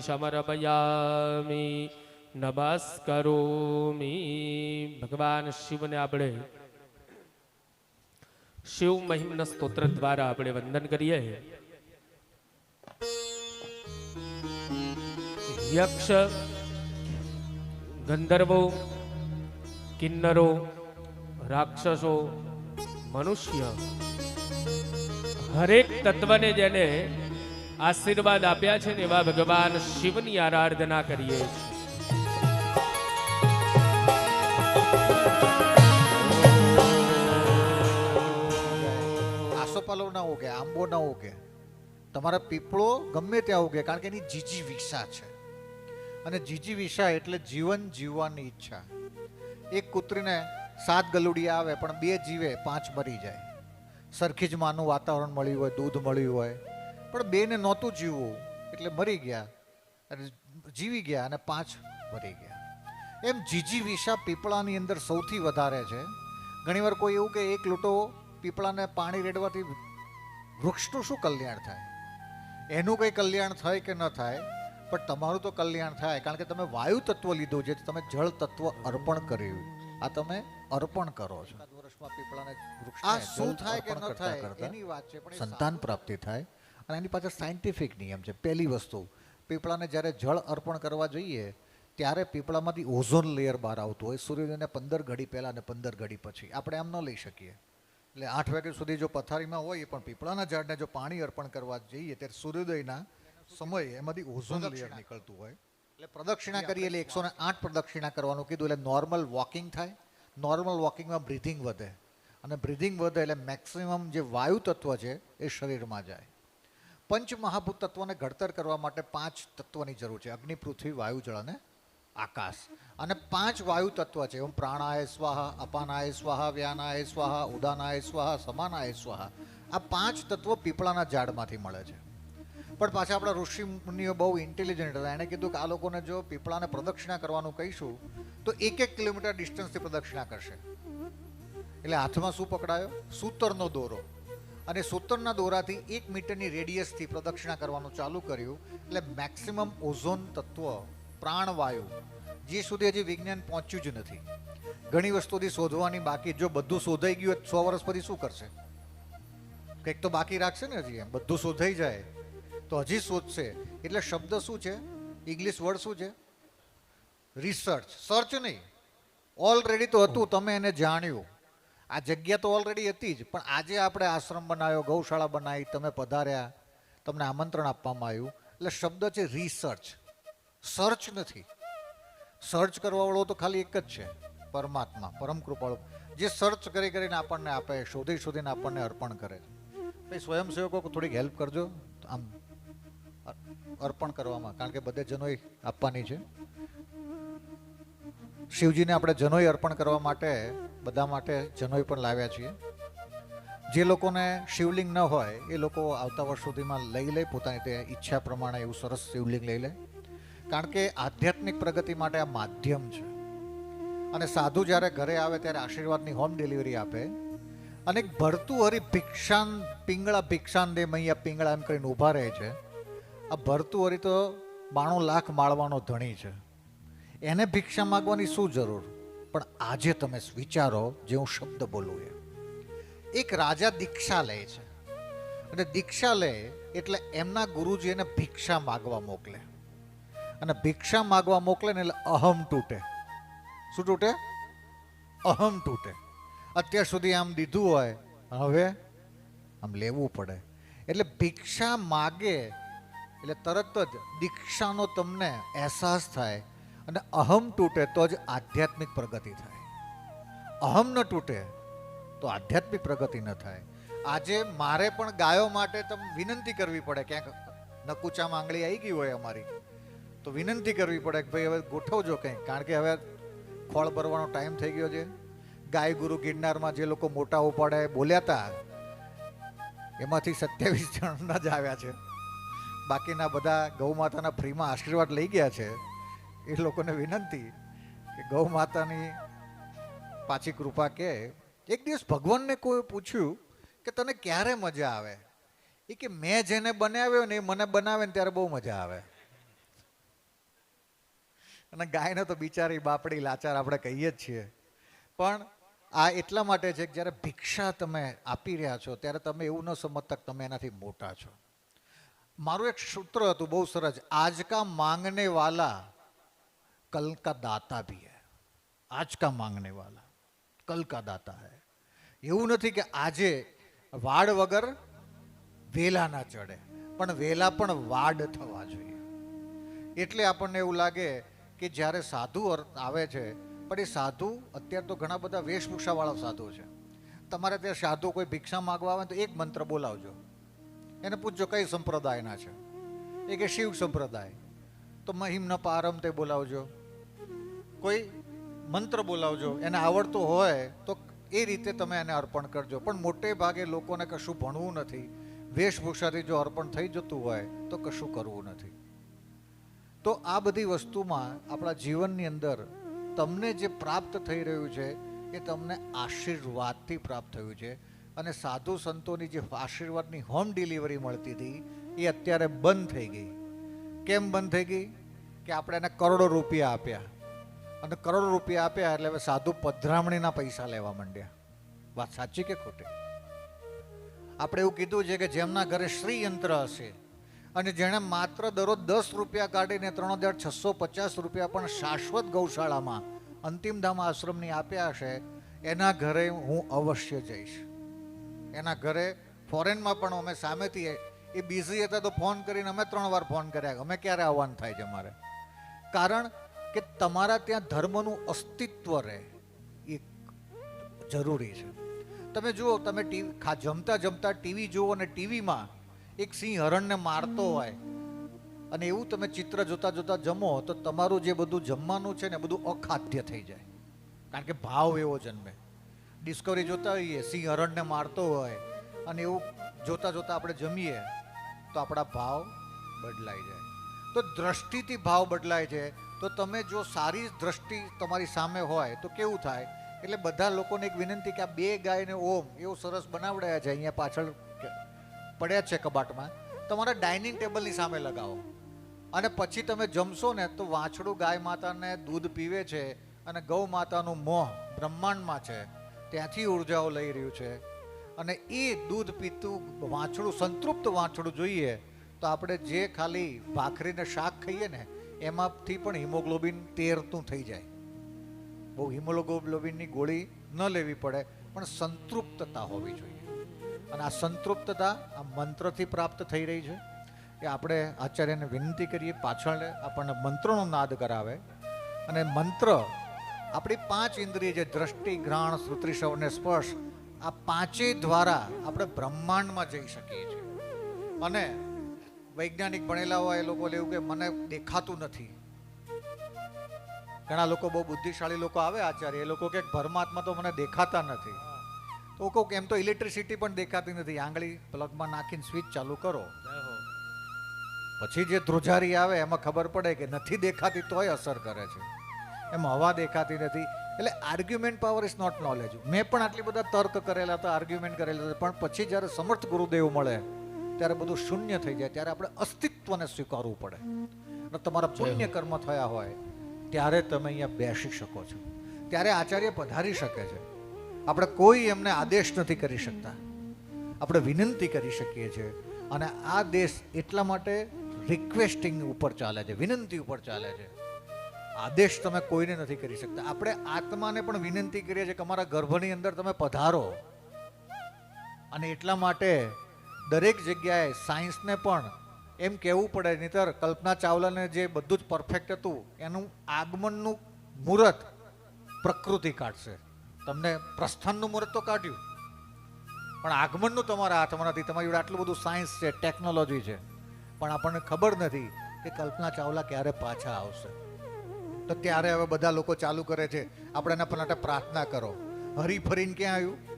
સમર્પયામિ, નમસ્કરોમિ. ભગવાન શિવને આપણે શિવ મહિમના સ્તોત્ર દ્વારા આપણે વંદન કરીએ. યક્ષ, ગંધર્વો, કિન્નરો, રાક્ષસો, મનુષ્ય, હરેક તત્વને જેને આશીર્વાદ આપ્યા છે ને એવા ભગવાન શિવની આરાધના કરીએ છીએ. આસોપાલવ ના ઉગે, આંબો ના ઉગે. તમારા પીપળો ગમે ત્યાં ઉગે, કારણ કે એની જીજી વિષા છે. અને જીજી વિષા એટલે જીવન જીવવાની ઈચ્છા. એક કૂતરીને સાત ગલુડી આવે, પણ બે જીવે, પાંચ મરી જાય. સરખી જ માનું વાતાવરણ મળ્યું હોય, દૂધ મળ્યું હોય પણ બેને નહોતું જીવવું એટલે મરી ગયા અને જીવી ગયા અને પાંચ મરી ગયા. એમ જીજી વિષા પીપળાની અંદર સૌથી વધારે છે. ઘણીવાર કોઈ એવું કે એક લોટો પીપળાને પાણી રેડવાથી વૃક્ષનું શું કલ્યાણ થાય? એનું કંઈ કલ્યાણ થાય કે ન થાય? પણ તમારું તો કલ્યાણ થાય કારણ કે તમે વાયુ તત્વ લીધું છે તમે જળ તત્વ અર્પણ કર્યું. આ તમે અર્પણ કરો છો. વર્ષમાં પીપળાને આ શું થાય કે ન થાય એની વાત છે પણ સંતાન પ્રાપ્તિ થાય. અને એની પાછળ સાયન્ટિફિક નિયમ છે પહેલી વસ્તુ. પીપળાને જ્યારે જળ અર્પણ કરવા જોઈએ ત્યારે પીપળામાંથી ઓઝોન લેયર બહાર આવતું હોય સૂર્યોદયને પંદર ઘડી પહેલાં અને પંદર ઘડી પછી. આપણે આમ ન લઈ શકીએ. એટલે આઠ વાગ્યા સુધી જો પથારીમાં હોય પણ પીપળાના ઝાડને જો પાણી અર્પણ કરવા જઈએ ત્યારે સૂર્યોદયના સમયે એમાંથી ઓઝોન લેયર નીકળતું હોય. એટલે પ્રદક્ષિણા કરીએ એટલે એકસો ને આઠ પ્રદક્ષિણા કરવાનું કીધું એટલે નોર્મલ વોકિંગ થાય. નોર્મલ વોકિંગમાં બ્રિથિંગ વધે. અને બ્રિથિંગ વધે એટલે મેક્સિમમ જે વાયુ તત્વ છે એ શરીરમાં જાય. પંચ મહાભૂત તત્વોને ઘડતર કરવા માટે પાંચ તત્વની જરૂર છે. અગ્નિ, પૃથ્વી, વાયુ, જળ અને આકાશ. અને પાંચ વાયુ તત્વ છે. એમ પ્રાણાય, સ્વાહા, અપાનાય, સ્વાહા, વ્યાનાય, સ્વાહા, ઉદાનાય, સ્વાહા, સમાનાય, સ્વાહા. આ પાંચ તત્વો પીપળાના ઝાડમાંથી મળે છે. પણ પાછા આપણા ઋષિ મુનિઓ બહુ ઇન્ટેલિજન્ટ હતા. એણે કીધું કે આ લોકોને જો પીપળાને પ્રદક્ષિણા કરવાનું કહીશું, તો એક એક કિલોમીટર ડિસ્ટન્સથી પ્રદક્ષિણા કરશે. એટલે હાથમાં શું પકડાયો? સૂતરનો દોરો. અને સૂતરના દોરાથી એક મીટરની રેડિયસથી પ્રદક્ષિણા કરવાનું ચાલુ કર્યું. એટલે મેક્સિમમ ઓઝોન તત્વ પ્રાણવાયુ જે સુધી હજી વિજ્ઞાન પહોંચ્યું જ નથી. ઘણી વસ્તુથી શોધવાની બાકી, જો બધું શોધાઈ ગયું સો વર્ષ પછી શું કરશે? કંઈક તો બાકી રાખશે ને હજી એમ, બધું શોધાઈ જાય તો હજી શોધશે. એટલે શબ્દ શું છે? ઇંગ્લિશ વર્ડ શું છે? રિસર્ચ, સર્ચ નહીં. ઓલરેડી તો હતું, તમે એને જાણ્યું. આ જગ્યા તો ઓલરેડી હતી જ. પણ આજે આપણે આશ્રમ બનાવ્યો, ગૌશાળા બનાવી, તમે પધાર્યા, તમને આમંત્રણ આપવામાં આવ્યું. એટલે શબ્દ છે રિસર્ચ સર્ચ નથી. સર્ચ કરવાવાળો તો ખાલી એક જ છે, પરમાત્મા, પરમ કૃપાળુ. જે સર્ચ કરી કરીને આપણને આપે, શોધી શોધીને આપણને અર્પણ કરે. છે ભાઈ, સ્વયંસેવકો, થોડીક હેલ્પ કરજો. આમ, અર્પણ કરવામાં, કારણ કે બધે જનોઈ આપવાની છે. શિવજીને આપણે જનોઈ અર્પણ કરવા માટે, બધા માટે જનોઈ પણ લાવ્યા છીએ. જે લોકોને શિવલિંગ ન હોય, એ લોકો આવતા વર્ષ સુધીમાં લઈ લે, પોતાની તે ઈચ્છા પ્રમાણે એવું સરસ શિવલિંગ લઈ લે. કારણ કે આધ્યાત્મિક પ્રગતિ માટે આ માધ્યમ છે. અને સાધુ જ્યારે ઘરે આવે ત્યારે આશીર્વાદની હોમ ડિલિવરી આપે. અને ભરતું હરી ભિક્ષાન, પિંગળા ભિક્ષાન દે મૈયા પિંગળા એમ કરીને ઊભા રહે છે. આ ભરતું હરી તો બાણું લાખ માળવાનો ધણી છે. એને ભિક્ષા માગવાની શું જરૂર? પણ આજે તમે વિચારો જે હું શબ્દ બોલું એ. એક રાજા દીક્ષા લે છે. અને દીક્ષા લે એટલે એમના ગુરુજી એને ભિક્ષા માગવા મોકલે. અને ભિક્ષા માગવા મોકલે ને એટલે અહમ તૂટે. શું તૂટે? અહમ તૂટે. અત્યાર સુધી આમ દીધું હોય, હવે આમ લેવું પડે. એટલે ભિક્ષા માગે એટલે તરત જ દીક્ષાનો તમને અહેસાસ થાય અને અહમ તૂટે તો જ આધ્યાત્મિક પ્રગતિ થાય. અહમ ન તૂટે તો આધ્યાત્મિક પ્રગતિ ન થાય. આજે મારે પણ ગાયો માટે તમે વિનંતી કરવી પડે, ક્યાંક નકુચામાં આંગળી આવી ગઈ હોય અમારી, તો વિનંતી કરવી પડે કે ભાઈ હવે ગોઠવજો કંઈક, કારણ કે હવે ખોળ ભરવાનો ટાઈમ થઈ ગયો છે. ગાય ગુરુ ગિરનારમાં જે લોકો મોટા ઉપાડે બોલ્યા હતા એમાંથી સત્યાવીસ જણના જ આવ્યા છે. બાકીના બધા ગૌ માતાના ફ્રીમાં આશીર્વાદ લઈ ગયા છે. એ લોકોને વિનંતી કે ગૌ માતાની પાછી કૃપા કે એક દિવસ ભગવાનને કોઈ પૂછ્યું કે તને ક્યારે મજા આવે? એ કે મેં જેને બનાવ્યો ને એ મને બનાવે ને ત્યારે બહુ મજા આવે. અને ગાયને તો બિચારી બાપડી લાચાર આપણે કહીએ જ છીએ. પણ આ એટલા માટે છે કે જ્યારે ભિક્ષા તમે આપી રહ્યા છો, ત્યારે તમે એવું ન સમજતા કે તમે એનાથી મોટા છો. મારું એક સૂત્ર હતું બહુ સરસ. આજકા માંગને વાલા કલ का दाता भी है। આજ કા માંગને વાલા કલ કા દાતા હૈ એવું નથી કે આજે વાડ વગર વેલા ના ચડે પણ વેલા પણ વાડ થવા જોઈએ એટલે આપણને એવું લાગે કે જ્યારે સાધુ આવે છે પણ એ સાધુ અત્યારે તો ઘણા બધા વેશભૂષાવાળા સાધુ છે તમારે ત્યાં સાધુ કોઈ ભિક્ષા માગવા આવે તો એક મંત્ર બોલાવજો એને પૂછજો, કઈ સંપ્રદાયના છે? એ કે શિવ સંપ્રદાય. તો મહિમ ન પારમ તે બોલાવજો. કોઈ મંત્ર બોલાવજો, એને આવડતું હોય તો એ રીતે તમે એને અર્પણ કરજો. પણ મોટે ભાગે લોકોને કશું ભણવું નથી. વેશભૂષાથી જો અર્પણ થઈ જતું હોય તો કશું કરવું નથી. તો આ બધી વસ્તુમાં આપણા જીવનની અંદર તમને જે પ્રાપ્ત થઈ રહ્યું છે, એ તમને આશીર્વાદથી પ્રાપ્ત થયું છે. અને સાધુ સંતોની જે આશીર્વાદની હોમ ડિલિવરી મળતી હતી, એ અત્યારે બંધ થઈ ગઈ. કેમ બંધ થઈ ગઈ? કે આપણે એને કરોડો રૂપિયા આપ્યા. અને કરોડો રૂપિયા આપ્યા એટલે હવે સાધુ પધરામણીના પૈસા લેવા માંડ્યા. વાત સાચી કે ખોટી? આપણે એવું કીધું છે કે જેમના ઘરે શ્રી યંત્ર હશે અને જેણે માત્ર દરરોજ દસ રૂપિયા કાઢીને ત્રણ હજાર છસો પચાસ રૂપિયા પણ શાશ્વત ગૌશાળામાં અંતિમધામ આશ્રમની આપ્યા હશે, એના ઘરે હું અવશ્ય જઈશ. એના ઘરે ફોરેનમાં પણ અમે સામેથી એ બિઝી હતા તો ફોન કરીને અમે ત્રણ વાર ફોન કર્યા. અમે ક્યારે આવવાનું થાય છે અમારે? કારણ કે તમારા ત્યાં ધર્મનું અસ્તિત્વ રહે, એ જરૂરી છે. તમે જુઓ, તમે ટીવી ખા, જમતા જમતા ટીવી જુઓ અને ટીવીમાં એક સિંહ હરણને મારતો હોય અને એવું તમે ચિત્ર જોતા જોતા જમો, તો તમારું જે બધું જમવાનું છે ને બધું અખાદ્ય થઈ જાય. કારણ કે ભાવ એવો જન્મે. ડિસ્કવરી જોતા હોઈએ, સિંહ હરણને મારતો હોય અને એવું જોતા જોતા આપણે જમીએ, તો આપણા ભાવ બદલાઈ જાય. તો દ્રષ્ટિથી ભાવ બદલાય છે. તો તમે જો સારી દ્રષ્ટિ તમારી સામે હોય તો કેવું થાય? એટલે બધા લોકોને એક વિનંતી કે આ બે ગાયને ઓમ એવું સરસ બનાવડાયા છે અહીંયા પાછળ પડ્યા છે કબાટમાં. તમારા ડાઇનિંગ ટેબલની સામે લગાવો. અને પછી તમે જમશો ને તો વાછડું ગાય માતાને દૂધ પીવે છે અને ગૌ માતાનું મોહ બ્રહ્માંડમાં છે. ત્યાંથી ઉર્જાઓ લઈ રહ્યું છે. અને એ દૂધ પીતું વાછડું, સંતૃપ્ત વાછડું જોઈએ તો આપણે જે ખાલી ભાખરીને શાક ખાઈએ ને, એમાંથી પણ હિમોગ્લોબિન તેરતું થઈ જાય. બહુ હિમોગ્લોબિનની ગોળી ન લેવી પડે, પણ સંતૃપ્તતા હોવી જોઈએ. અને આ સંતૃપ્તતા આ મંત્રથી પ્રાપ્ત થઈ રહી છે. એ આપણે આચાર્યને વિનંતી કરીએ, પાછળ આપણને મંત્રનો નાદ કરાવે. અને મંત્ર, આપણી પાંચ ઇન્દ્રિય જે દ્રષ્ટિ, ઘ્રાણ શ્રુતિશવ અને સ્પર્શ, આ પાંચેય દ્વારા આપણે બ્રહ્માંડમાં જઈ શકીએ છીએ. અને વૈજ્ઞાનિક ભણેલા હોય એ લોકો એવું કે મને દેખાતું નથી. ઘણા લોકો બહુ બુદ્ધિશાળી લોકો આવે આચાર્ય, એ લોકો કે પરમાત્મા તો મને દેખાતા નથી. તો કહું એમ તો ઇલેક્ટ્રિસિટી પણ દેખાતી નથી. આંગળી પ્લગમાં નાખીને સ્વિચ ચાલુ કરો. પછી જે ધ્રુજારી આવે એમાં ખબર પડે કે નથી દેખાતી તોય અસર કરે છે. એમ હવા દેખાતી નથી. એટલે argument power is not knowledge મેં પણ આટલી બધા તર્ક કરેલા હતા આર્ગ્યુમેન્ટ કરેલા હતા, પણ પછી જ્યારે સમર્થ ગુરુદેવ મળે ત્યારે બધું શૂન્ય થઈ જાય ત્યારે આપણે અસ્તિત્વને સ્વીકારવું પડે. અને તમારા પુણ્ય કર્મ થયા હોય ત્યારે તમે અહીંયા બેસી શકો છો. ત્યારે આચાર્ય પધારી શકે છે. આપણે કોઈ એમને આદેશ નથી કરી શકતા. આપણે વિનંતી કરી શકીએ છીએ. અને આ દેશ એટલા માટે રિક્વેસ્ટિંગ ઉપર ચાલે છે વિનંતી ઉપર ચાલે છે. આદેશ તમે કોઈને નથી કરી શકતા. આપણે આત્માને પણ વિનંતી કરીએ છીએ કે અમારા ગર્ભની અંદર તમે પધારો. અને એટલા માટે દરેક જગ્યાએ સાયન્સને પણ એમ કહેવું પડે, નહીતર કલ્પના ચાવલાને જે બધું જ પરફેક્ટ હતું, એનું આગમનનું મુહૂર્ત પ્રકૃતિ કાઢશે. તમને પ્રસ્થાનનું મુહૂર્ત તો કાઢ્યું. પણ આગમનનું તમારા હાથમાં નથી તમારી જોડે આટલું બધું સાયન્સ છે ટેકનોલોજી છે. પણ આપણને ખબર નથી કે કલ્પના ચાવલા ક્યારે પાછા આવશે. તો ત્યારે હવે બધા લોકો ચાલુ કરે છે, આપણે એના માટે પ્રાર્થના કરો. હરી ફરીને ક્યાં આવ્યું?